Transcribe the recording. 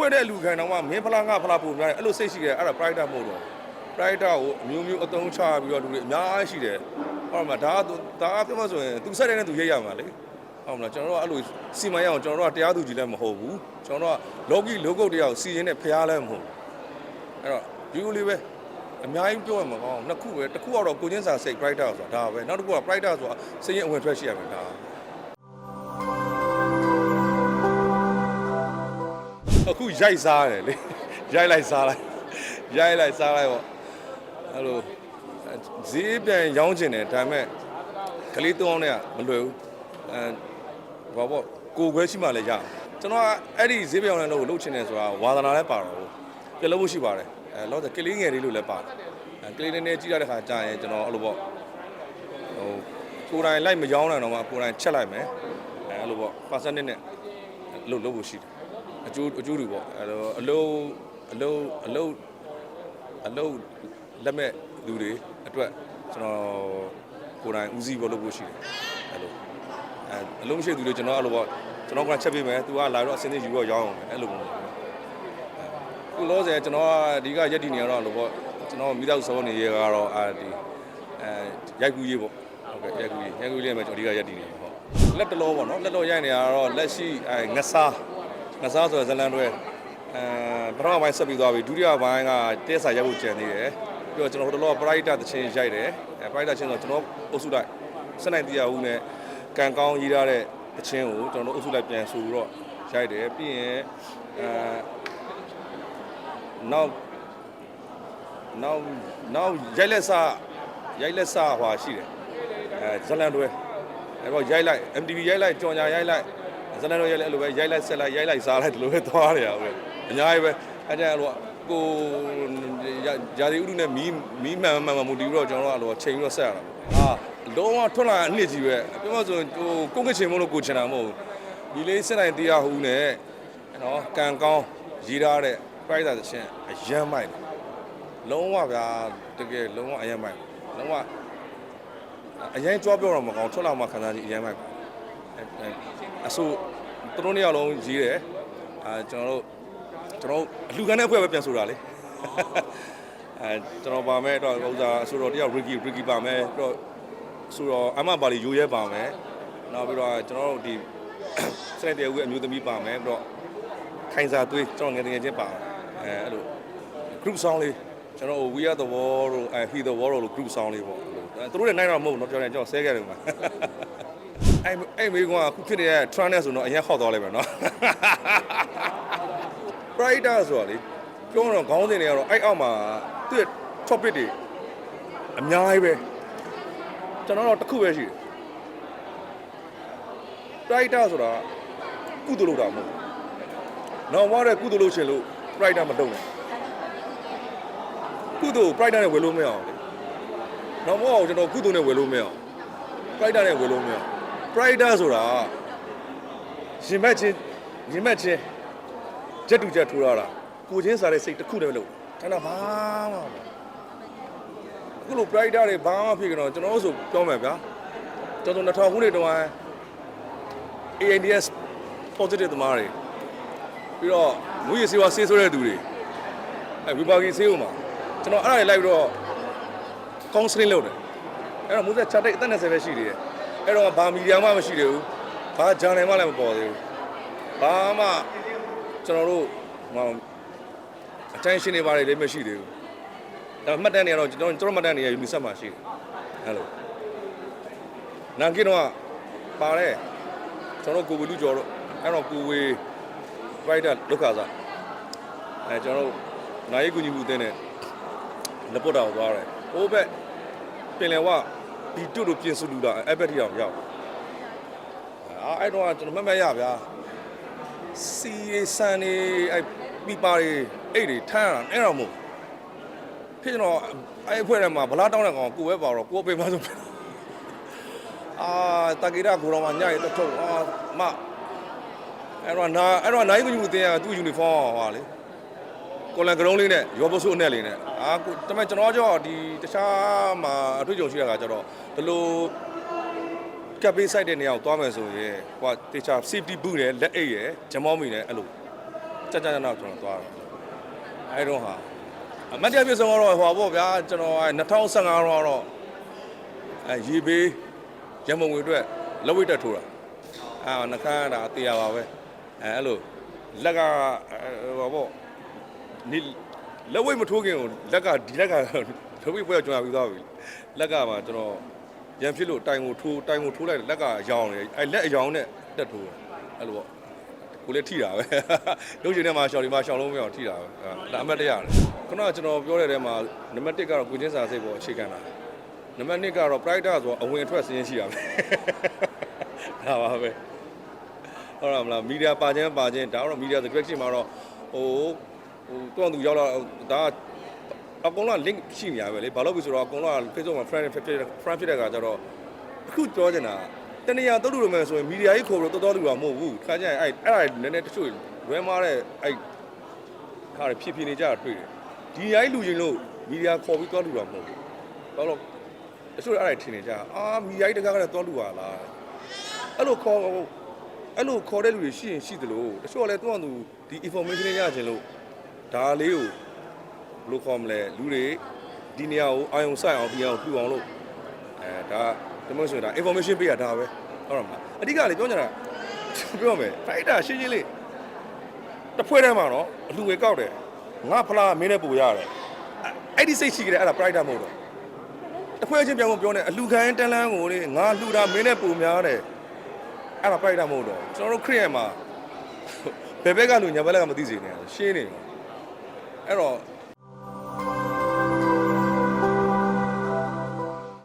ဖွဲ့တဲ့လူခံတော့မှမင်းဖလားငါဖလားပုံများတယ်အဲ့လိုစိတ်ရှိတယ်အဲ့ဒါ pride မဟုတ်တော့ pride ကိုအမျိုးမျိုးအသုံးချပြီးတော့လူတွေအများကြီးရှိတယ်ဟုတ်မှာဒါကသူဒါကပြောမှဆိုရင်သူဆက်တဲ့နဲ့သူရိတ်ရမှာလေဟုတ်မလားကျွန်တော်တို့ကအဲ့လိုစီမံရအောင်ကျွန်တော်တို့ကတရားသူကြီးလည်းမဟုတ်ဘူးကျွန်တော်တို့ကလောကီလောကုတ်တရားကိုစီရင်တဲ့ဖရားလည်းမဟုတ်အဲ့တော့ဒီလိုလေးပဲအများကြီးပြောရမှာကောင်းနှစ်ခုပဲတစ်ခုကတော့ကိုချင်းစာစိတ် pride ဆိုတာဒါပဲနောက်တစ်ခုက pride ဆိုတာစိတ်ရင်အဝင်ထွက်ရှိရမယ်ဒါ ခုရိုက်စားတယ်လေရိုက်လိုက်စားလိုက်ရိုက်လိုက်စားလိုက်ပေါ့အဲ့လိုဈေးပြန်ရောင်းချင်တယ်ဒါပေမဲ့ကလေးတောင်းတဲ့ကမလွယ်ဘူးအဲဘာပေါ့ကိုယ်ခွဲရှိမှလည်းရကျွန်တော်ကအဲ့ဒီဈေးပြောင်းတဲ့လို့လှုပ်ချင်တယ်ဆိုတာဝါသနာလည်းပါတော့ဘူးပြလို့ရှိပါတယ်အဲလောကကလေးငယ်လေးလို့လည်းပါတယ်အဲကလေးလေးနဲ့ကြီးရတဲ့ခါကြာရင်ကျွန်တော်အဲ့လိုပေါ့ဟိုကိုယ်တိုင်လိုက်မရောင်းနိုင်တော့မှကိုယ်တိုင်ချက်လိုက်မယ်အဲအဲ့လိုပေါ့ percentage နဲ့လို့လုပ်ဖို့ရှိတယ် အကျိုးအကျိုးတွေပေါ့အဲတော့အလုံးအလုံးအလုံးအလုံးလက်မဲ့လူတွေအတွက်ကျွန်တော်ကိုယ်တိုင်ဦးစီးဖို့လုပ်ဖို့ရှိတယ်အဲလိုအဲအလုံးမရှိသူတွေကျွန်တော်အဲ့လိုပေါ့ကျွန်တော်ကချက်ပေးမယ်သူကလာတော့အစင်းသေးယူတော့ရောင်းအောင်မယ်အဲ့လိုပေါ့ခုလောဆယ်ကျွန်တော်ကဒီကရက်တီနေရတော့အဲ့လိုပေါ့ကျွန်တော်မိသားစုစောနေရကတော့အာဒီအဲရိုက်ကူးရေးပေါ့ဟုတ်ကဲ့ရိုက်ကူးရေးရိုက်ကူးရေးလည်းကျွန်တော်ဒီကရက်တီနေရဟုတ်လက်တလောပေါ့နော်လက်တော်ရိုက်နေရတော့လက်ရှိအဲငစား ငစားဆိုတဲ့ဇလန်တွေအဲပထမပိုင်းဆက်ပြီးသွားပြီဒုတိယပိုင်းကတဲဆာရက်ဖို့ကြံနေတယ်ပြီးတော့ကျွန်တော်တို့တော့ပရိုက်တာတချင်းရိုက်တယ်အဲပရိုက်တာချင်းဆိုကျွန်တော်အုပ်စုလိုက်စနိုင်တရားဦးနဲ့ကန်ကောင်းရေးထားတဲ့တချင်းကိုကျွန်တော်တို့အုပ်စုလိုက်ပြန်ဆိုပြီးတော့ရိုက်တယ်ပြီးရင်အဲနောက်နောက်နောက်ရိုက်လက်စရိုက်လက်စဟွာရှိတယ်အဲဇလန်တွေအဲတော့ရိုက်လိုက် MTV ရိုက်လိုက်ကြော်ညာရိုက်လိုက် ဇလန်တော့ရိုက်လိုက်အဲ့လိုပဲရိုက်လိုက်ဆက်လိုက်ရိုက်လိုက်စားလိုက်ဒီလိုပဲသွားတယ်ဟုတ်ပဲအများကြီးပဲအဲကြအဲ့လိုကိုဂျာဒီဥဒုနဲ့မီးမီးမှန်မှန်မှန်မူတည်ပြီးတော့ကျွန်တော်တို့ကအဲ့လိုချိန်ပြီးတော့ဆက်ရတာပေါ့ဟာလုံးဝထွက်လာအနှစ်ကြီးပဲပြောမှဆိုဟိုကိုကချင်မလို့ကိုချင်တာမဟုတ်ဘူးဒီလေးစစ်နိုင်တရားဟူးနဲ့နော်ကန်ကောင်းရေးထားတဲ့ price တဲ့ချင်းအရမ်းမိုက်တယ်လုံးဝဗျာတကယ်လုံးဝအရမ်းမိုက်လုံးဝအရင်ကြွားပြောတော့မကောင်းထွက်လာမှခံစားကြည့်အရမ်းမိုက် အဲအဆိုသူတို့နှစ်ယောက်လုံးရေးတယ်အာကျွန်တော်တို့ကျွန်တော်အလူကန်တဲ့အဖွဲ့ပဲပြန်ဆိုတာလေအဲကျွန်တော်ပါမယ်တော့ဥစားအဆိုတော်တယောက် Ricky Ricky ပါမယ်တော့ဆိုတော့အမပါလီရိုးရဲပါမယ်နောက်ပြီးတော့ကျွန်တော်တို့ဒီစနေတဲ့အမျိုးသမီးပါမယ်ပြီးတော့ခိုင်စာသွေးကျွန်တော်ငယ်ငယ်ချင်းပါအဲအဲ့လို group song လေးကျွန်တော် We Are the World တို့အဲ He the World လို့ group song လေးပေါ့အဲ့လိုသူတို့လည်းနိုင်တော့မဟုတ်ဘူးเนาะကျွန်တော်ကျွန်တော်ဆဲခဲ့တယ်မှာ အဲ့အဲ့မေကွာအခုဖြစ်နေတဲ့ trend နဲ့ဆိုတော့အရင်ဟောက်သွားလိုက်မယ်နော် Prider ဆိုတာလေပြောတော့ခေါင်းစဉ်တွေကတော့အဲ့အောက်မှာသူ့ရဲ့ topic တွေအများကြီးပဲကျွန်တော်တော့တစ်ခုပဲရှိတယ် Prider ဆိုတာကုသလို့တာမဟုတ်ဘူး။နောက်မှတဲ့ကုသလို့ရှင်လို့ Prider မတုံးနဲ့ကုသ Prider နဲ့ဝယ်လို့မရအောင်လေ။နောက်မှတော့ကျွန်တော်ကုသနဲ့ဝယ်လို့မရအောင် Prider နဲ့ဝယ်လို့မရအောင် Prider ဆိုတာရင်မက်ချင်းရင်မက်ချင်းချက်တူချက်ထိုးရတာကိုချင်းစားတဲ့စိတ်တစ်ခုတည်းပဲလို့ခဏဘာမှမအခုလို Prider တွေဘာမှဖြစ်ကြတော့ကျွန်တော်တို့ဆိုပြောမယ်ဗျာကျွန်တော်2000ခုနှစ်တုန်းက AIDS positive သမားတွေပြီးတော့မူရစေဝါဆေးဆိုတဲ့သူတွေအဲဝီပါကီဆေးဦးမှာကျွန်တော်အဲ့ဒါတွေလိုက်ပြီးတော့ counseling လုပ်တယ်အဲ့တော့မူဆက်ချတိတ်အသက်20ပဲရှိသေးတယ် အဲ့တော့ဘာမီဒီယာမှမရှိသေးဘူးဘာဂျာနယ်မှလည်းမပေါ်သေးဘူးဘာမှကျွန်တော်တို့ဟို attention တွေပါတယ်လည်းမရှိသေးဘူးဒါမှတ်တမ်းတွေကတော့ကျွန်တော်ကျွန်တော်မှတ်တမ်းတွေ UNICEF မှာရှိတယ်အဲ့လိုနာကင်းတော့ပါတယ်ကျွန်တော်ကိုဝေလူကျော်တို့အဲ့တော့ကိုဝေ provider လောက်ခါစားအဲကျွန်တော်တို့နိုင်ရေးကူညီမှုအသင်းနဲ့လက်ပေါ်တာကိုသွားတယ်ဟိုဘက်ပင်လယ်ဝ ဒီတွတ်တို့ပြင်ဆူလူတာအဲ့ဘက်ထိအောင်ရောက်အာအဲ့တော့ကျွန်တော်မှတ်မှတ်ရဗျာစီရီဆန်နေအဲ့ပြပါတွေအဲ့တွေထမ်းရတာအဲ့တော့မဟုတ်ဖြစ်ကျွန်တော်အဲ့အဖွဲ့ထဲမှာဗလားတောင်းတဲ့ကောင်ကိုပဲပါတော့ကိုပဲမဆိုအာတကေရကိုတော်မှာညရဲ့တထုတ်အာမအဲ့တော့နာအဲ့တော့နိုင်ကူညီမှုအသင်းကသူ့ယူနီဖောင်းဟာလေ ကိုလန်ကရုံးလေးနဲ့ရောပစုအနဲ့လေးနဲ့အာကိုတမန်ကျွန်တော်ကြောဒီတခြားမှာအတွေ့အကြုံရှိရတာကြတော့ဒီလိုကပ်ပေးဆိုင်တဲ့နေရာကိုသွားမယ်ဆိုရင်ဟိုကတေချာ safety boot နဲ့လက်အိတ်ရယ်ဂျမောင်းမီနဲ့အဲ့လိုကြကြကြတော့ကျွန်တော်သွားတယ်အဲတော့ဟာအမတ်တရားပြည့်စုံတော့ဟိုပါပေါ့ဗျာကျွန်တော်2015တော့အဲရေဘေးရမုံငွေအတွက်လက်ဝိတ်တက်ထိုးတာအာနှခမ်းတာတရားပါပဲအဲအဲ့လိုလက်ကဟိုပါပေါ့ နိလက်ဝိတ်မထိုးခင်ကိုလက်ကဒီလက်ကလက်ဝိတ်ပွဲကျွန်တော်ပြီးသွားပြီလက်ကမှာကျွန်တော်ရန်ဖြစ်လို့တိုင်ကိုထိုးတိုင်ကိုထိုးလိုက်လက်ကရောင်နေအဲလက်အရောင်နဲ့တက်ထိုးတာအဲ့လိုပေါ့ကိုလည်းထိတာပဲရုပ်ရှင်ထဲမှာရှော်ဒီမှာရှောင်းလုံးမရအောင်ထိတာပဲဒါအမှတ်တရတယ်ခုနကကျွန်တော်ပြောတဲ့ထဲမှာနံပါတ်1ကတော့ကိုချင်းစာစိတ်ပေါ်အခြေခံတာနံပါတ်2ကတော့ pride ဆိုတော့အဝင်အထွက်စင်းရှိတာပဲဒါပါပဲဟုတ်လားမလားမီဒီယာပါခြင်းပါခြင်းဒါတော့မီဒီယာ direction မှာတော့ဟို ဟိုတွန့်သူရောက်လာဒါအကုန်လုံး link ရှိနေရပဲလေဘာလို့ပြီဆိုတော့အကုန်လုံး Facebook မှာ friend ဖြစ်ဖြစ် friend ဖြစ်တဲ့ခါကျတော့အခုပြောချင်တာတနေရာတော့လို့မယ်ဆိုရင်မီဒီယာကြီးခေါ်လို့တော်တော်လူကမဟုတ်ဘူးခါကျရင်အဲ့အဲ့ဒါနည်းနည်းတချို့လွဲမားတဲ့အဲ့ခါရဖြစ်ဖြစ်နေကြတာတွေ့တယ်ဒီရိုင်းလူချင်းလို့မီဒီယာခေါ်ပြီးတော်လူတာမဟုတ်ဘူးဘာလို့တချို့အဲ့ဒါထင်နေကြအာမီဒီယာကြီးတကားကလည်းတော်လူပါလားအဲ့လိုခေါ်အဲ့လိုခေါ်တဲ့လူတွေရှိရင်ရှိသလိုတချို့ကလည်းသူ့အတူဒီ information တွေရခြင်းလို့ ဒါလေးကိုဘယ်လိုခေါ်မလဲလူတွေဒီနေရာကိုအာယုံဆိုင်အောင်ပြအောင်ပြအောင်လို့အဲဒါတမန်ဆိုရင်ဒါ information ပေးရတာပဲဟုတ်တယ်မလားအဓိကလေပြောကြတာပြောမယ်ဖိုက်တာရှင်းရှင်းလေးတစ်ဖွဲ့ထဲမှာတော့အလူငွေကောက်တယ်ငါဖလားမင်းနဲ့ပူရတယ်အဲ့ဒီစိတ်ရှိကြတယ်အဲ့ဒါ pride မဟုတ်တော့တစ်ဖွဲ့ချင်းပြောင်းပြောနေအလူခံတန်းလန်းကိုလေငါလှူတာမင်းနဲ့ပူများတယ်အဲ့ဒါ pride မဟုတ်တော့ကျွန်တော်တို့ခရစ်ယာန်မှာဘယ်ဘက်ကလူညာဘက်ကမသိစေနဲ့ရှင်းနေတယ် အဲ့တော့